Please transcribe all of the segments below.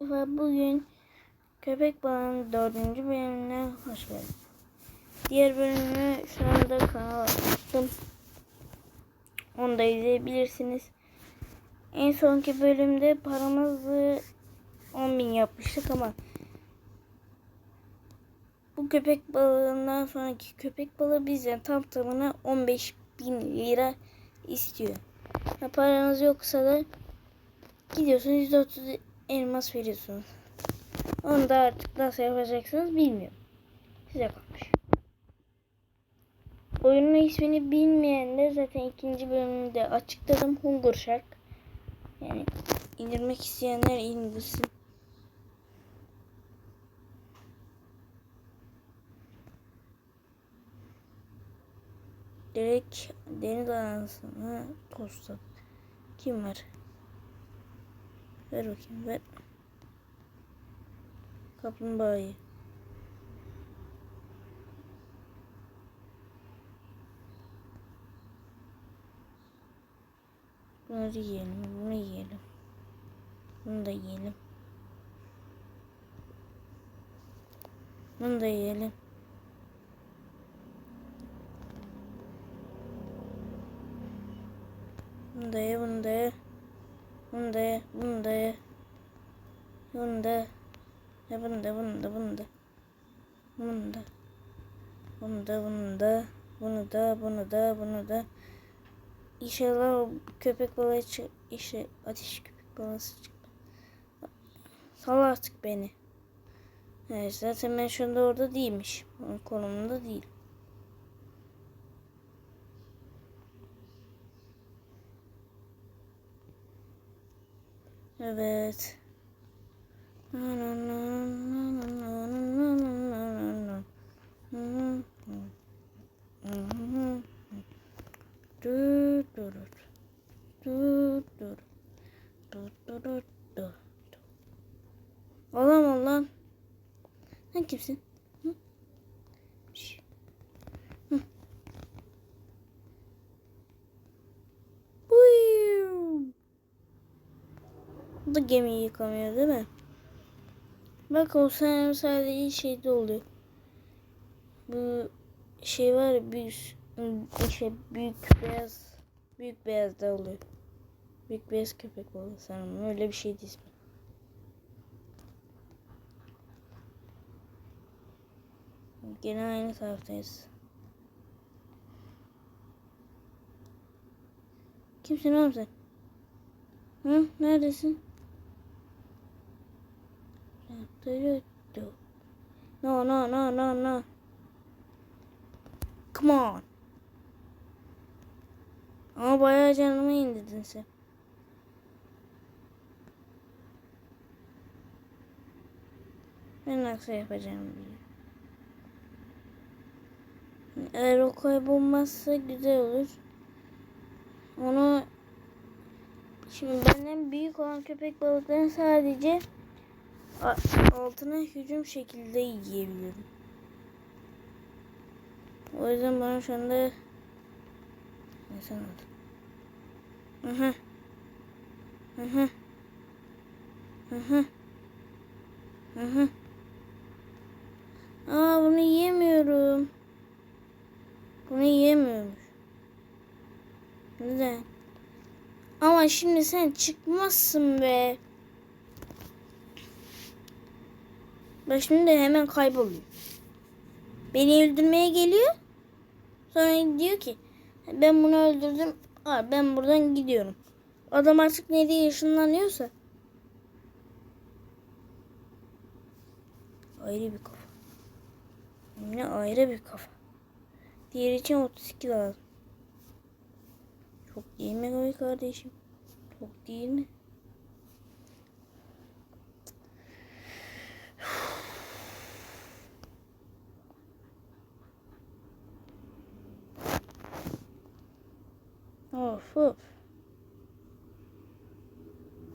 Ve bugün Köpek Balığı'nın dördüncü bölümüne hoş geldin. Diğer bölümü şu anda kanala attım. Onu da izleyebilirsiniz. En sonki bölümde paramızı 10.000 yapmıştık ama bu köpek balığından sonraki köpek balığı bizden tam tamına 15.000 lira istiyor. Ha, paranız yoksa da gidiyorsunuz %30 elmas veriyorsunuz. Onu da artık nasıl yapacaksınız bilmiyorum. Size kalmış. Oyunun ismini bilmeyenler zaten ikinci bölümünde açıkladım. Hunger Shark. Yani indirmek isteyenler indirsin. Direkt deniz anasını tosladı. Kim var? Ver bakayım ver. Kaplumbağayı. Bunları yiyelim. Bunu yiyelim. Bunu da yiyelim. Bunu da yiyelim. Bunu da ye, bunu da ye. Bunu da ye, bunu da ye. Bunu da ya bunu da bunu da bunu da. Bunu da. İnşallah o köpek balığı çık işte ateş köpek balığı çıktı. Sal artık beni. Evet zaten ben şu anda orada değilmiş. Konumunda değil. Evet. Olamam lan. Sen kimsin? Hı? Şş. Hı. Uyuu. Bu da gemiyi yıkamıyor değil mi? Bak o sen sadece şeyde oluyor. Bu şey var ya büyük şey büyük beyaz büyük beyazda oluyor. Büyük beyaz köpek balığı sanırım öyle bir şeydi ismi. Gene aynı taraftayız. Kimsin oğlum sen? Hı? Neredesin? No, no, no, no, no. Come on. Ama bayağı canımı indirdin sen. Ben nasıl yapacağım biliyorum. Eğer o kaybolmazsa güzel olur. Onu şimdi benden büyük olan köpek balıklarını sadece altına hücum şekilde yiyebiliyorum. O yüzden bana şu anda ne sanırım? Hı hı. Hı hı. Aa bunu yiyemiyorum. Bunu yiyemiyormuş. Neden? Ama şimdi sen çıkmazsın be. Bak şimdi hemen kayboluyor. Beni öldürmeye geliyor. Sonra diyor ki ben bunu öldürdüm. Aa, ben buradan gidiyorum. Adam artık nereye ışınlanıyorsa. Ayrı bir kafa. Yine ayrı bir kafa. Diğer için 32 lazım. Çok değil mi kardeşim? Çok değil mi? Bu.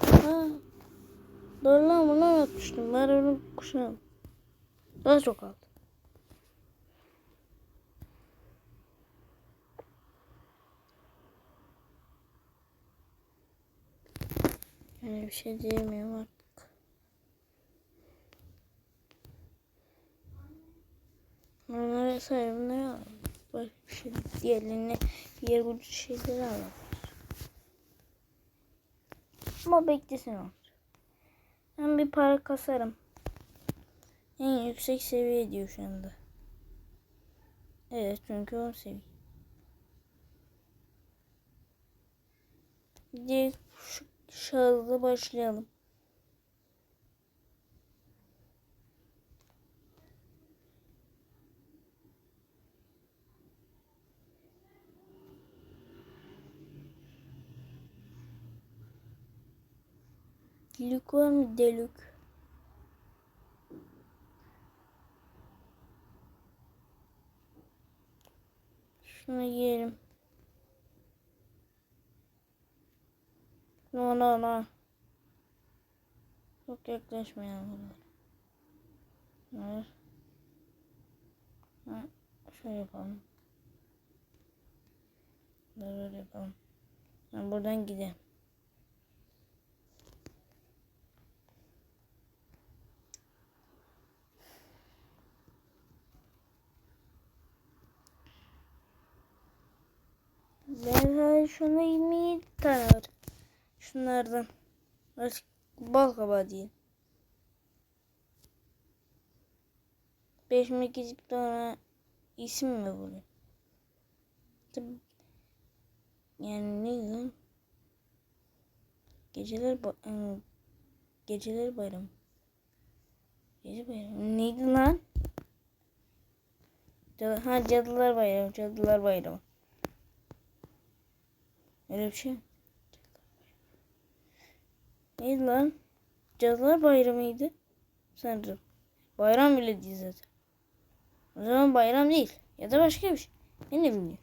Ha. Doğru lan bunu anlatmıştım. Ben onu kuşağım. Daha çok aldım. Yani bir şey diyemiyorum artık. Onlara sayımları alalım. Başka bir şey diğerlerine diğer ucu şeyleri alalım. Ama beklesin o. Ben bir para kasarım. En yüksek seviye diyor şu anda. Evet çünkü o seviye. Direkt şu şahısla başlayalım. Lük var mı delük? No no no. Çok yaklaşmayalım bunlar. Bunlar. Ha, şöyle yapalım. Böyle yapalım. Ben buradan gidelim. Ben şunu 27 tane var. Şunlardan. Artık bal kabağı değil. 5 megacik tane isim mi? Tabii. Yani ne lan? Geceler ba ıı, Geceler bayramı. Gece bayramı. Neydi lan? Cadı- Ha cadılar bayramı. Cadılar bayramı. Öyle bir şey. mi? Neydi lan? Cadılar bayramıydı. Sanırım. Bayram bile değil zaten. O zaman bayram değil. Ya da başka bir şey. Ben de bilmiyorum.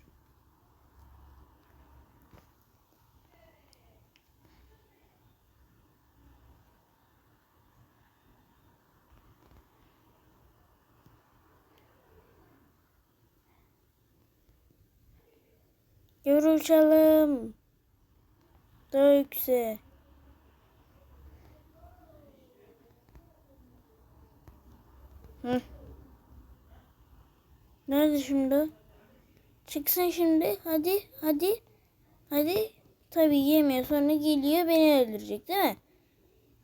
Görüşelim. Daha yüksek. Hı. Nerede şimdi? Çıksın şimdi. Hadi, hadi. Hadi. Tabii yemiyor. Sonra geliyor beni öldürecek değil mi?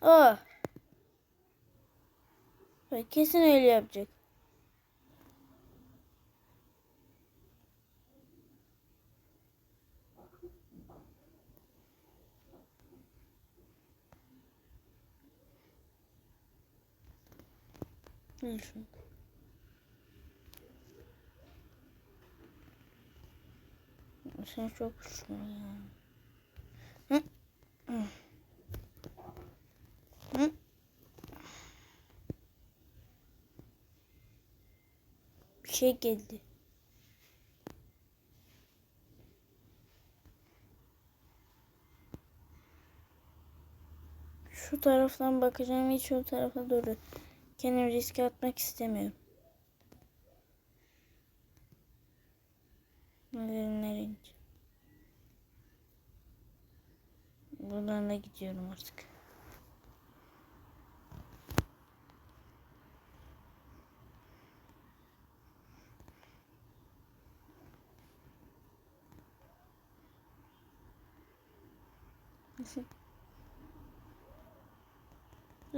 Oh. Kesin öyle yapacak. Şunu. Sen çok güçlü ya. Hı? Hı. Hı? Bir şey geldi. Şu taraftan bakacağım hiç o tarafa doğru. Kendimi riske atmak istemiyorum. Nereye gideceğim? Buradan da gidiyorum artık.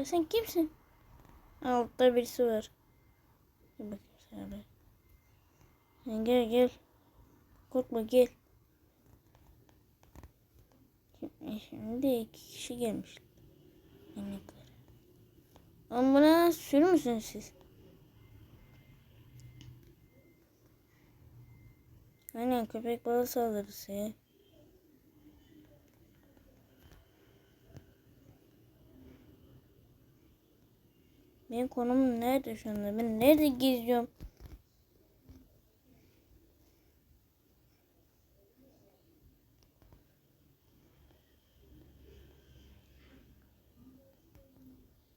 Sen kimsin? Altta birisi var. Gel gel. Korkma gel. Şimdi- iki kişi gelmiş. Yemekler. Ama buna sür müsünüz siz? Aynen köpek balığı saldırısı ya. Benim konum nerede şu anda? Ben nerede geziyorum?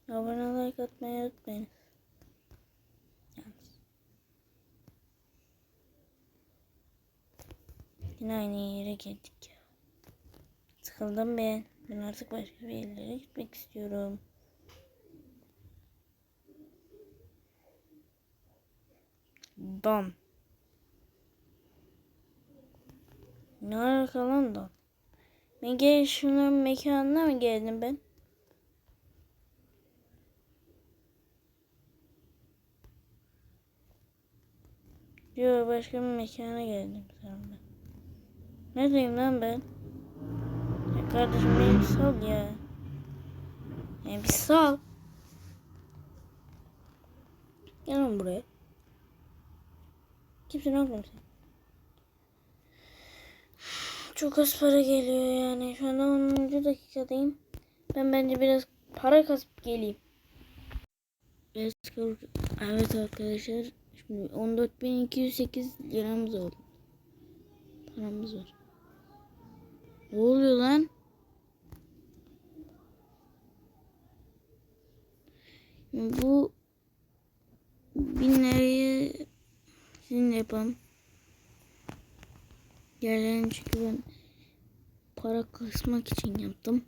Abone like atmayı unutmayın. Yine aynı yere geldik ya. Sıkıldım ben. Ben artık başka bir yerlere gitmek istiyorum. Don. Ne alaka lan Don? Ben gel şunun mekanına mı geldim ben? Yo başka bir mekana geldim sanırım. Ne diyeyim lan ben? Ya kardeşim beni sal ya. Ya bir sal. Gel buraya. Kimsin oğlum sen? Çok az para geliyor yani. Şu anda 10. dakikadayım. Ben bence biraz para kasıp geleyim. Evet arkadaşlar. Şimdi 14.208 liramız oldu. Paramız var. Ne oluyor lan? Bu yapalım. Diğerlerini çünkü ben para kısmak için yaptım.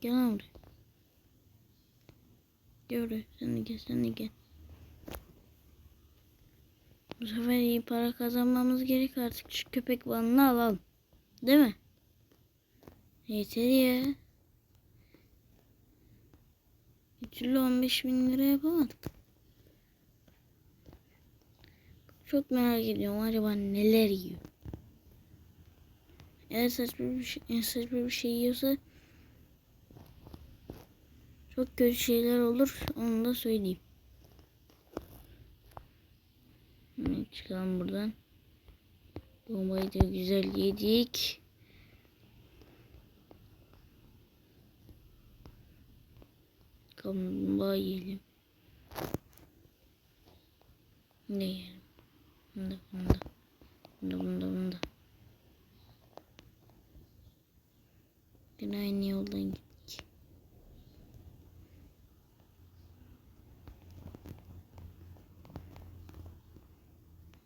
Gel buraya. Buraya. Sen de gel, sen de gel. Bu sefer iyi para kazanmamız gerek artık. Şu köpek balığını alalım. Değil mi? Yeter ya. Bir türlü 15 bin lira yapamadık. Çok merak ediyorum acaba neler yiyor. Eğer saçma bir şey, eğer saçma bir şey yiyorsa çok kötü şeyler olur. Onu da söyleyeyim. Hemen çıkalım buradan. Bombayı da güzel yedik. Kaplumbağa yiyelim. Ne yiyelim? Bunda bunda. Bunda bunda bunda. Yine aynı yoldan gittik.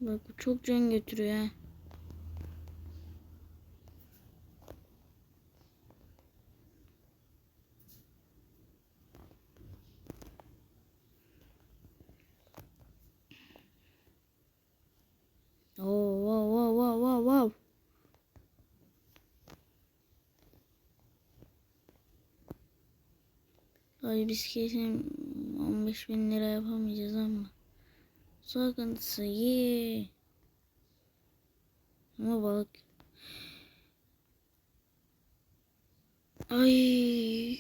Bak bu çok can götürüyor ha. Oh, wow, wow, wow, wow, wow. Ay biz kesin 15 bin lira yapamayacağız ama. Sakıntısı ye. Bak. Ay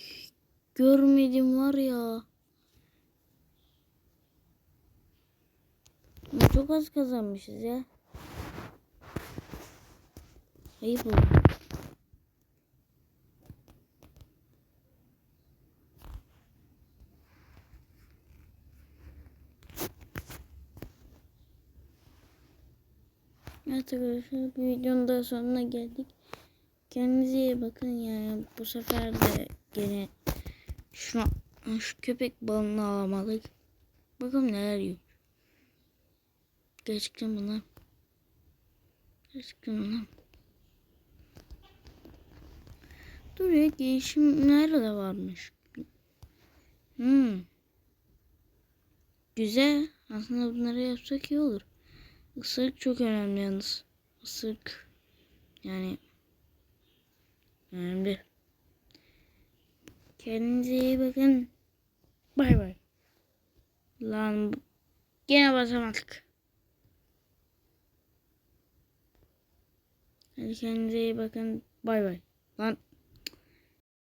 görmedim var ya. Çok az kazanmışız ya. Ayıp oldu. Evet arkadaşlar bir videonun daha sonuna geldik. Kendinize iyi bakın yani bu sefer de gene şuna şu köpek balığını alamadık. Bakalım neler yiyor. Gerçekten bunlar. Gerçekten bunlar. Dur ya değişimler de varmış. Hmm. Güzel. Aslında bunları yapsak iyi olur. Isırık çok önemli yalnız. Isırık yani önemli. Kendinize iyi bakın. Bay bay. Lan gene basamadık. Hadi kendinize iyi bakın. Bay bay. Lan